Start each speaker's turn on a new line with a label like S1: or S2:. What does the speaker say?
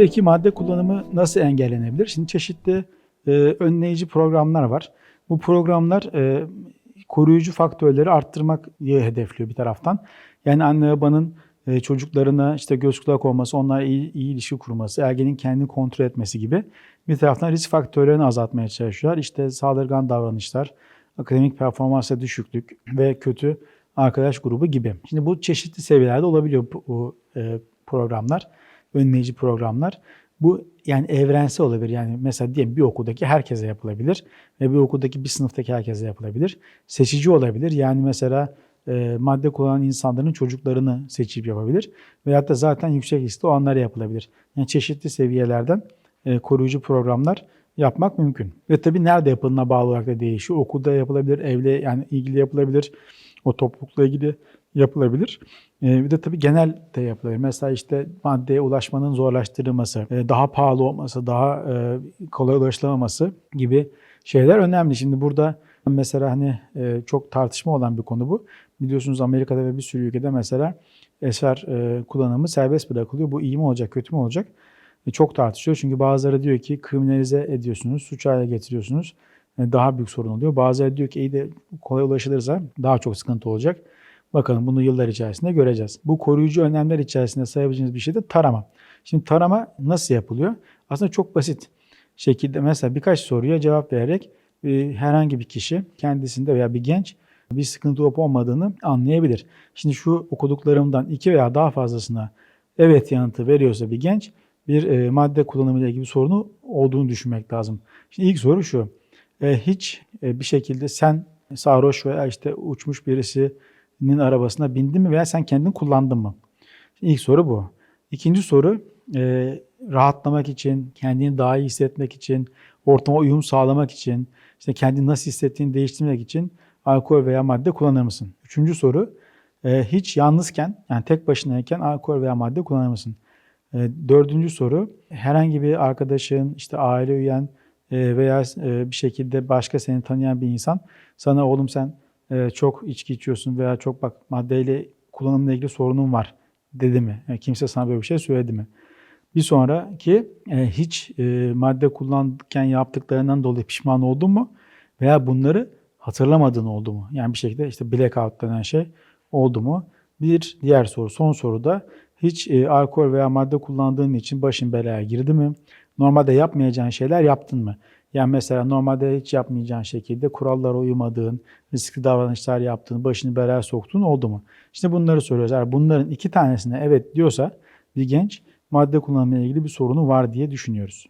S1: Peki madde kullanımı nasıl engellenebilir? Şimdi çeşitli e, önleyici programlar var. Bu programlar e, koruyucu faktörleri arttırmak diye hedefliyor bir taraftan. Yani anne babanın e, çocuklarına işte göz kulak olması, onlarla iyi, iyi ilişki kurması, ergenin kendini kontrol etmesi gibi bir taraftan risk faktörlerini azaltmaya çalışıyorlar. İşte saldırgan davranışlar, akademik performansa düşüklük ve kötü arkadaş grubu gibi. Şimdi bu çeşitli seviyelerde olabiliyor bu, bu e, programlar, önleyici programlar. Bu yani evrensel olabilir. Yani mesela diyelim bir okuldaki herkese yapılabilir ve bir okuldaki bir sınıftaki herkese yapılabilir. Seçici olabilir. Yani mesela e, madde kullanan insanların çocuklarını seçip yapabilir. Veyahut da zaten yüksek riskli olanlara yapılabilir. Yani çeşitli seviyelerden e, koruyucu programlar yapmak mümkün. Ve tabii nerede yapıldığına bağlı olarak da değişiyor. Okulda yapılabilir, evle yani ilgili yapılabilir, o toplulukla ilgili yapılabilir. E, bir de tabii genel de yapılabilir. Mesela işte maddeye ulaşmanın zorlaştırılması, e, daha pahalı olması, daha e, kolay ulaşılamaması gibi şeyler önemli. Şimdi burada mesela hani e, çok tartışma olan bir konu bu. Biliyorsunuz Amerika'da ve bir sürü ülkede mesela eser kullanımı serbest bırakılıyor. Bu iyi mi olacak, kötü mü olacak? Çok tartışıyor. Çünkü bazıları diyor ki kriminalize ediyorsunuz, suç haline getiriyorsunuz. Daha büyük sorun oluyor. Bazıları diyor ki iyi de kolay ulaşılırsa daha çok sıkıntı olacak. Bakalım bunu yıllar içerisinde göreceğiz. Bu koruyucu önlemler içerisinde sayabileceğiniz bir şey de tarama. Şimdi tarama nasıl yapılıyor? Aslında çok basit şekilde mesela birkaç soruya cevap vererek e, herhangi bir kişi kendisinde veya bir genç bir sıkıntı olup olmadığını anlayabilir. Şimdi şu okuduklarımdan iki veya daha fazlasına evet yanıtı veriyorsa bir genç bir e, madde kullanımıyla ilgili bir sorunu olduğunu düşünmek lazım. Şimdi ilk soru şu. E, hiç bir şekilde sen sarhoş veya işte uçmuş birisinin arabasına bindin mi veya sen kendin kullandın mı? İlk soru bu. İkinci soru e, rahatlamak için, kendini daha iyi hissetmek için, ortama uyum sağlamak için, işte kendini nasıl hissettiğini değiştirmek için alkol veya madde kullanır mısın? Üçüncü soru, e, hiç yalnızken, yani tek başınayken alkol veya madde kullanır mısın? E, dördüncü soru, herhangi bir arkadaşın, işte aile üyen e, veya e, bir şekilde başka seni tanıyan bir insan sana oğlum sen e, çok içki içiyorsun veya çok bak maddeyle kullanımla ilgili sorunun var dedi mi? Yani kimse sana böyle bir şey söyledi mi? Bir sonraki e, hiç e, madde kullanırken yaptıklarından dolayı pişman oldun mu? Veya bunları hatırlamadığın oldu mu? Yani bir şekilde işte blackout denen şey oldu mu? Bir diğer soru, son soru da hiç e, alkol veya madde kullandığın için başın belaya girdi mi? Normalde yapmayacağın şeyler yaptın mı? Yani mesela normalde hiç yapmayacağın şekilde kurallara uymadığın, riskli davranışlar yaptığın, başını belaya soktuğun oldu mu? İşte bunları soruyoruz. Eğer bunların iki tanesine evet diyorsa bir genç madde kullanımıyla ilgili bir sorunu var diye düşünüyoruz.